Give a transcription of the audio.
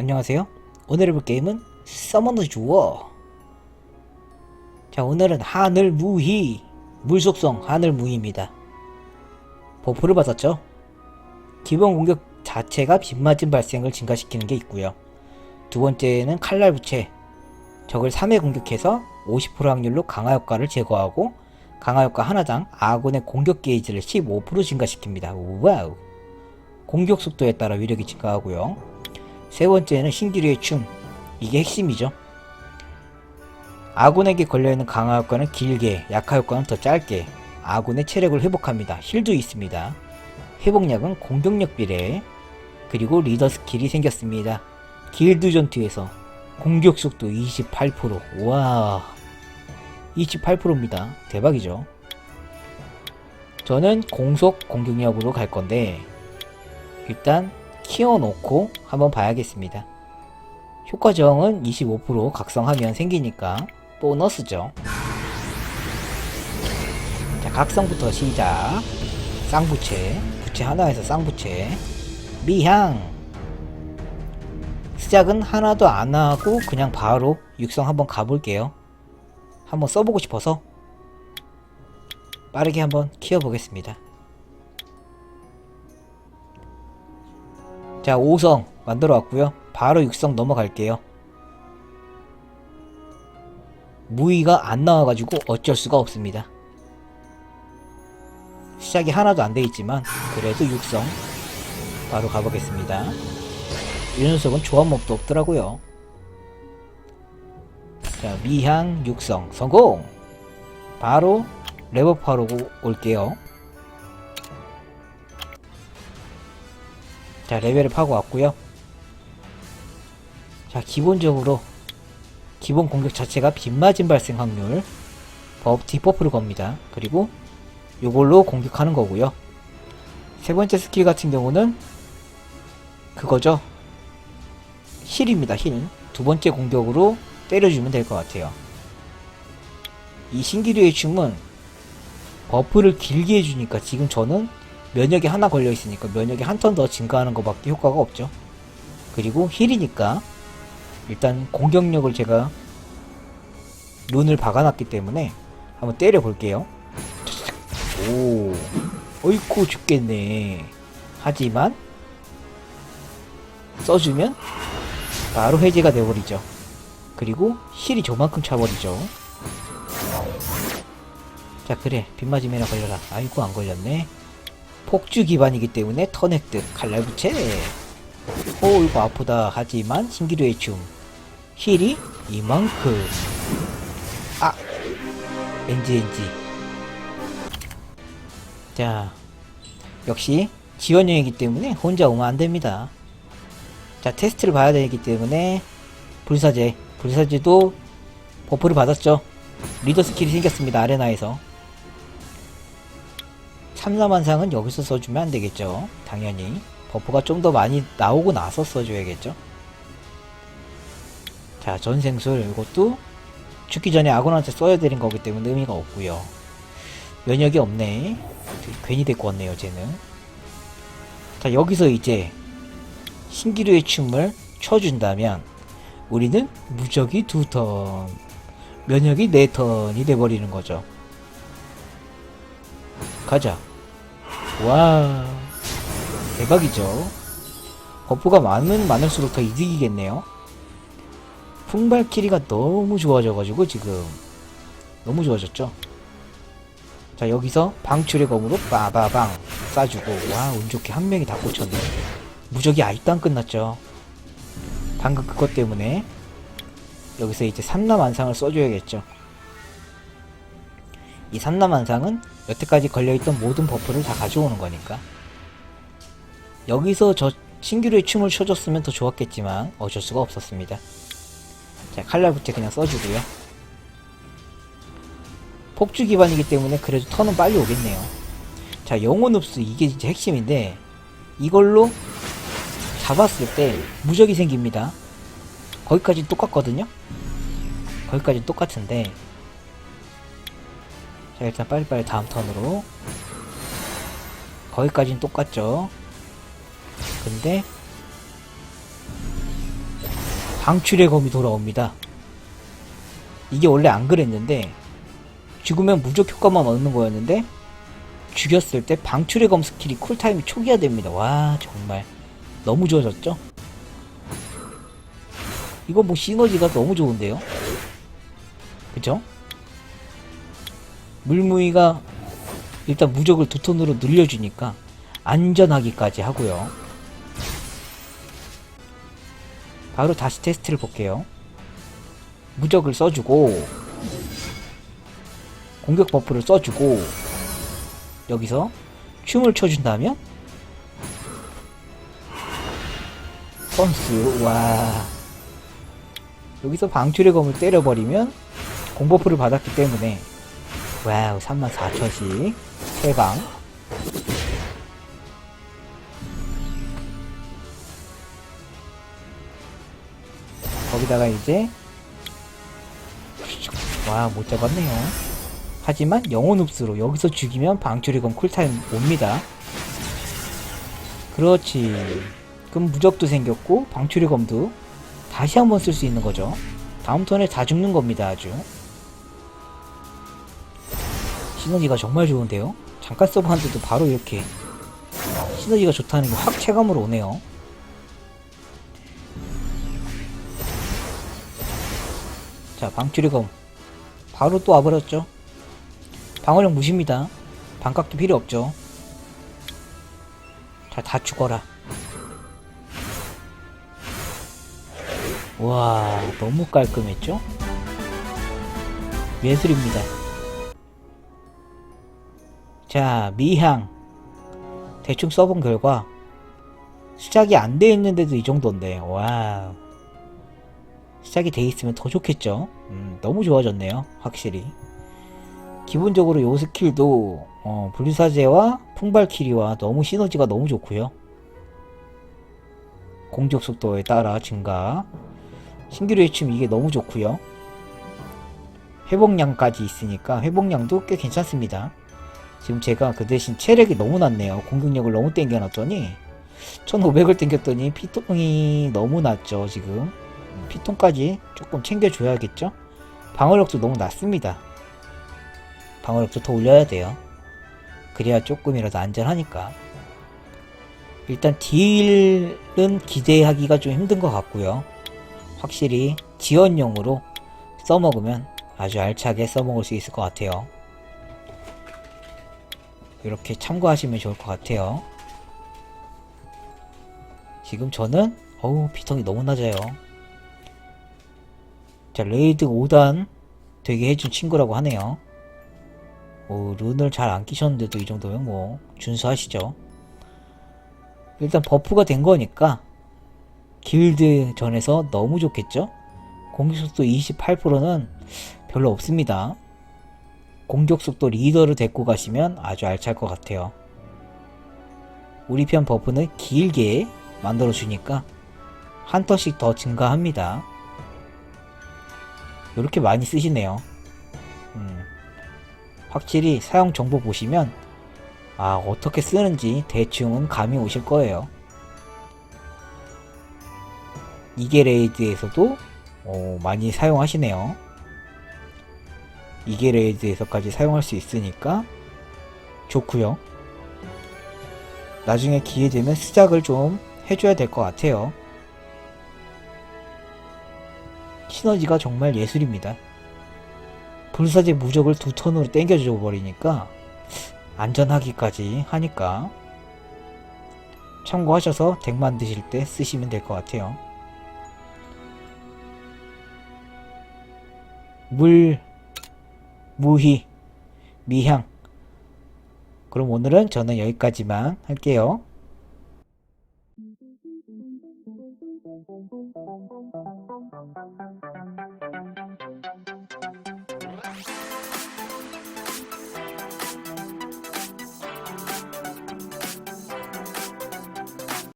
안녕하세요. 오늘 해볼 게임은 서머너 주어. 자, 오늘은 하늘 무희, 물속성 하늘 무희입니다. 버프를 받았죠? 기본 공격 자체가 빗맞은 발생을 증가시키는 게 있고요. 두 번째는 칼날 부채. 적을 3회 공격해서 50% 확률로 강화 효과를 제거하고 강화 효과 하나당 아군의 공격 게이지를 15% 증가시킵니다. 우와우. 공격 속도에 따라 위력이 증가하고요. 세 번째는 신기류의 춤. 이게 핵심이죠. 아군에게 걸려있는 강화 효과는 길게, 약화 효과는 더 짧게 아군의 체력을 회복합니다. 힐도 있습니다. 회복량은 공격력 비례, 그리고 리더 스킬이 생겼습니다. 길드 전투에서 공격 속도 28%. 와, 28%입니다. 대박이죠. 저는 공속 공격력으로 갈 건데, 일단 키워놓고 한번 봐야겠습니다. 효과 저항은 25% 각성하면 생기니까 보너스죠. 자, 각성부터 시작. 쌍부채, 부채 하나에서 쌍부채, 미향. 시작은 하나도 안 하고 그냥 바로 육성 한번 가볼게요. 한번 써보고 싶어서 빠르게 한번 키워보겠습니다. 자, 5성 만들어 왔고요. 바로 6성 넘어갈게요. 무의가 안 나와가지고 어쩔 수가 없습니다. 시작이 하나도 안 돼 있지만 그래도 6성 바로 가보겠습니다. 이 녀석은 조합목도 없더라고요. 자, 미향 6성 성공! 바로 레버파로 올게요. 자 레벨을 파고 왔고요. 자 기본적으로 기본 공격 자체가 빗맞은 발생 확률 법 디버프를 겁니다. 그리고 요걸로 공격하는 거고요. 세 번째 스킬 같은 경우는 그거죠. 힐입니다 힐 두 번째 공격으로 때려주면 될 것 같아요. 이 신기류의 춤은 버프를 길게 해주니까 지금 저는 면역이 하나 걸려 있으니까 면역이 한 턴 더 증가하는 것밖에 효과가 없죠. 그리고 힐이니까 일단 공격력을 제가 룬을 박아놨기 때문에 한번 때려 볼게요. 오, 어이쿠 죽겠네. 하지만 써주면 바로 해제가 돼버리죠. 그리고 힐이 저만큼 차버리죠. 자 그래 빗맞음이나 걸려라. 아이고 안 걸렸네. 폭주 기반이기 때문에 턴획득 칼날 부채 오 이거 아프다 하지만 신기루의 춤. 힐이 이만큼. 아 엔지 엔지. 자 역시 지원형이기 때문에 혼자 오면 안됩니다. 자 테스트를 봐야 되기 때문에 불사제 불사제도 버프를 받았죠. 리더 스킬이 생겼습니다 아레나에서 참나만상은 여기서 써주면 안 되겠죠. 당연히. 버프가 좀 더 많이 나오고 나서 써줘야겠죠. 자, 전생술. 이것도 죽기 전에 아군한테 써야 되는 거기 때문에 의미가 없고요 면역이 없네. 괜히 데리고 왔네요, 쟤는. 자, 여기서 이제 신기루의 춤을 쳐준다면 우리는 무적이 두 턴, 면역이 네 턴이 돼버리는 거죠. 가자. 와 대박이죠. 버프가 많으면 많을수록 더 이득이겠네요. 풍발키리가 너무 좋아져가지고 지금 너무 좋아졌죠? 자 여기서 방출의 검으로 빠바방 쏴주고 와 운좋게 한 명이 다 꽂혔네. 무적이 안 끝났죠? 방금 그것 때문에 여기서 이제 삼라만상을 써줘야겠죠 이 삼라만상은 여태까지 걸려있던 모든 버프를 다 가져오는 거니까. 여기서 저 신규류의 춤을 춰줬으면 더 좋았겠지만 어쩔 수가 없었습니다. 자 칼날부터 그냥 써주고요. 폭주 기반이기 때문에 그래도 턴은 빨리 오겠네요. 자 영혼 흡수 이게 진짜 핵심인데 이걸로 잡았을 때 무적이 생깁니다. 거기까지 똑같거든요? 거기까지 똑같은데 자 일단 빨리빨리 다음 턴으로 거기까지는 똑같죠 근데 방출의 검이 돌아옵니다. 이게 원래 안 그랬는데 죽으면 무적 효과만 얻는 거였는데 죽였을 때 방출의 검 스킬이 쿨타임이 초기화됩니다. 와 정말 너무 좋아졌죠? 이거 뭐 시너지가 너무 좋은데요? 그죠? 물무이가 일단 무적을 두 톤으로 늘려주니까 안전하기까지 하고요. 바로 다시 테스트를 볼게요. 무적을 써주고 공격 버프를 써주고 여기서 춤을 춰준다면 선수 와 여기서 방출의 검을 때려버리면 공버프를 받았기 때문에 와우 34,000씩. 3방 거기다가 이제 와 못 잡았네요. 하지만 영혼 흡수로 여기서 죽이면 방출의 검 쿨타임 옵니다. 그렇지. 그럼 무적도 생겼고 방출의 검도 다시 한번 쓸 수 있는 거죠. 다음 턴에 다 죽는 겁니다 아주 시너지가 정말 좋은데요? 잠깐 써봤는데도 바로 이렇게 시너지가 좋다는 게 확 체감으로 오네요. 자 방출의 검 바로 또 와버렸죠? 방어력 무시입니다. 반각도 필요 없죠. 자 다 죽어라. 와 너무 깔끔했죠? 예술입니다 자 미향. 대충 써본 결과 시작이 안 돼 있는데도 이 정도인데. 와우. 시작이 돼 있으면 더 좋겠죠? 음, 너무 좋아졌네요 확실히. 기본적으로 요 스킬도 어, 불사제와 풍발키리와 너무 시너지가 너무 좋고요. 공격 속도에 따라 증가. 신기루 해춤 이게 너무 좋고요. 회복량까지 있으니까 회복량도 꽤 괜찮습니다 지금 제가 그 대신 체력이 너무 낮네요. 공격력을 너무 땡겨놨더니 1500을 땡겼더니 피통이 너무 낮죠 지금. 피통까지 조금 챙겨줘야겠죠? 방어력도 너무 낮습니다. 방어력도 더 올려야 돼요. 그래야 조금이라도 안전하니까. 일단 딜은 기대하기가 좀 힘든 것 같고요. 확실히 지원용으로 써먹으면 아주 알차게 써먹을 수 있을 것 같아요 이렇게 참고하시면 좋을 것 같아요. 지금 저는 어우 피통이 너무 낮아요. 자 레이드 5단 되게 해준 친구라고 하네요. 오, 룬을 잘 안 끼셨는데도 이 정도면 뭐 준수하시죠. 일단 버프가 된 거니까 길드 전에서 너무 좋겠죠? 공격속도 28%는 별로 없습니다 공격 속도 리더를 데리고 가시면 아주 알찰 것 같아요. 우리 편 버프는 길게 만들어 주니까 한 턴씩 더 증가합니다. 이렇게 많이 쓰시네요. 음, 확실히 사용 정보 보시면 아 어떻게 쓰는지 대충은 감이 오실 거예요. 이게 레이드에서도 어, 많이 사용하시네요 이게 레이드에서까지 사용할 수 있으니까 좋고요. 나중에 기회 되면 시작을 좀 해줘야 될 것 같아요. 시너지가 정말 예술입니다. 불사제 무적을 두 턴으로 땡겨줘 버리니까 안전하기까지 하니까 참고하셔서 덱 만드실 때 쓰시면 될 것 같아요. 물, 무희, 미향. 그럼 오늘은 저는 여기까지만 할게요.